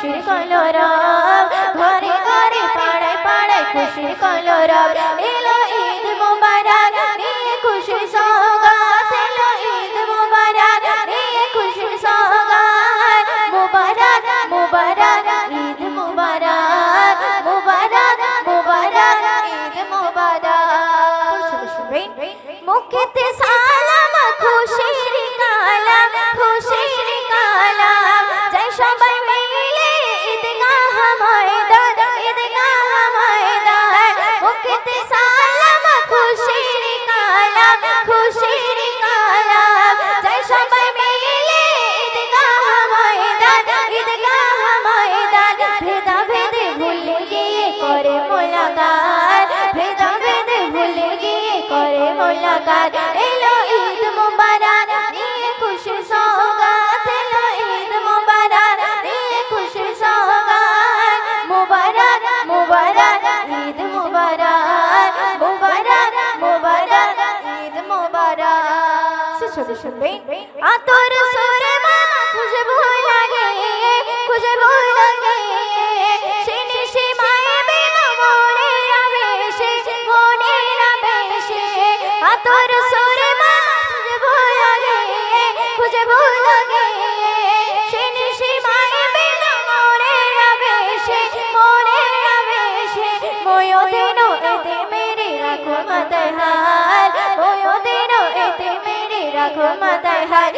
许你快。সহকার এলো ঈদ মুবারক নিয়ে খুশি সহগাত এলো ঈদ মুবারক নিয়ে খুশি সহগার মুবারক মুবারক ঈদ মুবারক মুবারক মুবারক ঈদ মুবারক। সে আতর সুরে মাথায় হায়